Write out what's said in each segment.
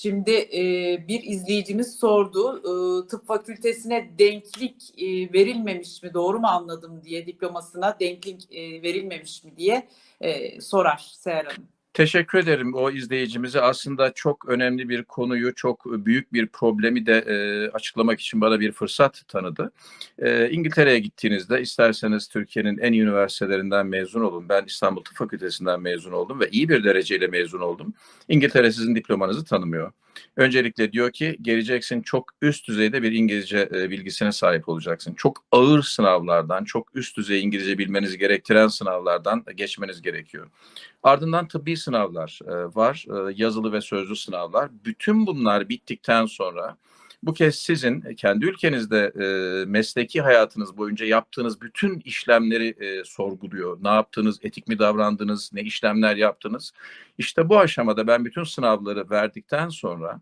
Şimdi e, bir izleyicimiz sordu. E, tıp fakültesine denklik e, verilmemiş mi? Doğru mu anladım diye diplomasına denklik e, verilmemiş mi diye e, sorar Seher Hanım. Teşekkür ederim o izleyicimize. Aslında çok önemli bir konuyu, çok büyük bir problemi de e, açıklamak için bana bir fırsat tanıdı. E, İngiltere'ye gittiğinizde isterseniz Türkiye'nin en iyi üniversitelerinden mezun olun. Ben İstanbul Tıp Fakültesinden mezun oldum ve iyi bir dereceyle mezun oldum. İngiltere sizin diplomanızı tanımıyor. Öncelikle diyor ki geleceksin çok üst düzeyde bir İngilizce e, bilgisine sahip olacaksın. Çok ağır sınavlardan, çok üst düzey İngilizce bilmenizi gerektiren sınavlardan geçmeniz gerekiyor. Ardından tıbbi sınavlar e, var, e, yazılı ve sözlü sınavlar. Bütün bunlar bittikten sonra bu kez sizin kendi ülkenizde e, mesleki hayatınız boyunca yaptığınız bütün işlemleri e, sorguluyor. Ne yaptınız, etik mi davrandınız, ne işlemler yaptınız. İşte bu aşamada ben bütün sınavları verdikten sonra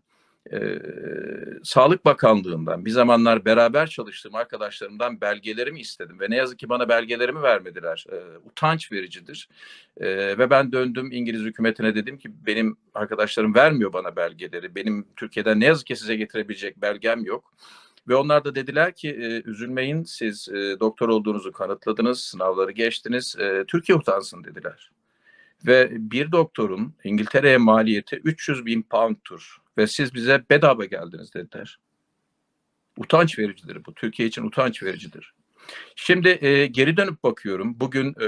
e, Sağlık Bakanlığı'ndan bir zamanlar beraber çalıştığım arkadaşlarımdan belgelerimi istedim ve ne yazık ki bana belgelerimi vermediler. E, utanç vericidir. E, ve ben döndüm İngiliz hükümetine dedim ki benim arkadaşlarım vermiyor bana belgeleri. Benim Türkiye'den ne yazık ki size getirebilecek belgem yok. Ve onlar da dediler ki e, üzülmeyin siz e, doktor olduğunuzu kanıtladınız, sınavları geçtiniz, e, Türkiye utansın dediler. Ve bir doktorun İngiltere'ye maliyeti 300 bin pound'tur ve siz bize bedava geldiniz dediler. Utanç vericidir bu. Türkiye için utanç vericidir. Şimdi e, geri dönüp bakıyorum. Bugün e,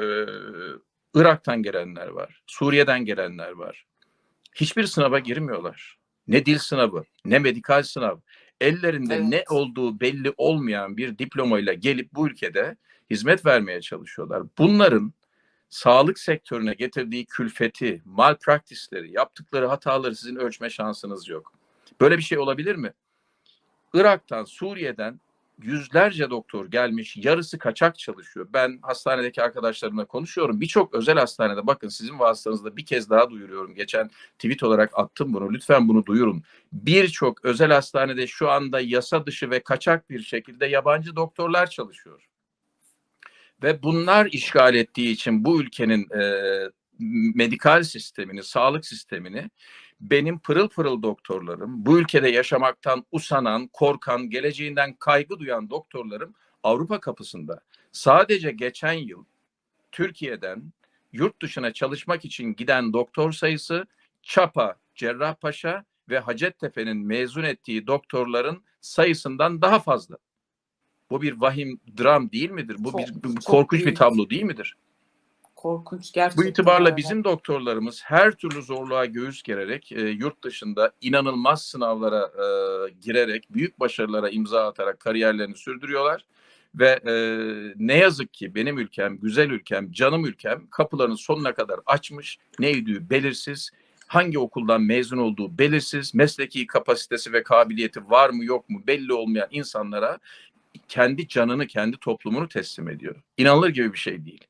Irak'tan gelenler var. Suriye'den gelenler var. Hiçbir sınava girmiyorlar. Ne dil sınavı, ne medikal sınav. Ellerinde Evet. ne olduğu belli olmayan bir diplomayla gelip bu ülkede hizmet vermeye çalışıyorlar. Bunların sağlık sektörüne getirdiği külfeti, malpraktisleri, yaptıkları hataları sizin ölçme şansınız yok. Böyle bir şey olabilir mi? Irak'tan, Suriye'den yüzlerce doktor gelmiş, yarısı kaçak çalışıyor. Ben hastanedeki arkadaşlarımla konuşuyorum. Birçok özel hastanede bakın sizin vasıtanızda bir kez daha duyuruyorum. Geçen tweet olarak attım bunu. Lütfen bunu duyurun. Birçok özel hastanede şu anda yasa dışı ve kaçak bir şekilde yabancı doktorlar çalışıyor. Ve bunlar işgal ettiği için bu ülkenin e, medikal sistemini, sağlık sistemini benim pırıl pırıl doktorlarım, bu ülkede yaşamaktan usanan, korkan, geleceğinden kaygı duyan doktorlarım Avrupa kapısında. Sadece geçen yıl Türkiye'den yurt dışına çalışmak için giden doktor sayısı Çapa, Cerrahpaşa ve Hacettepe'nin mezun ettiği doktorların sayısından daha fazla. Bu bir vahim dram değil midir? Bu Çok- bir, çok korkunç bir tablo değil midir? Korkunç gerçekten. Bu itibarla öyle. bizim doktorlarımız her türlü zorluğa göğüs gererek e, yurt dışında inanılmaz sınavlara e, girerek büyük başarılara imza atarak kariyerlerini sürdürüyorlar. Ve e, ne yazık ki benim ülkem, güzel ülkem, canım ülkem kapılarını sonuna kadar açmış, neydi belirsiz, hangi okuldan mezun olduğu belirsiz, mesleki kapasitesi ve kabiliyeti var mı yok mu belli olmayan insanlara kendi canını, kendi toplumunu teslim ediyor. İnanılır gibi bir şey değil.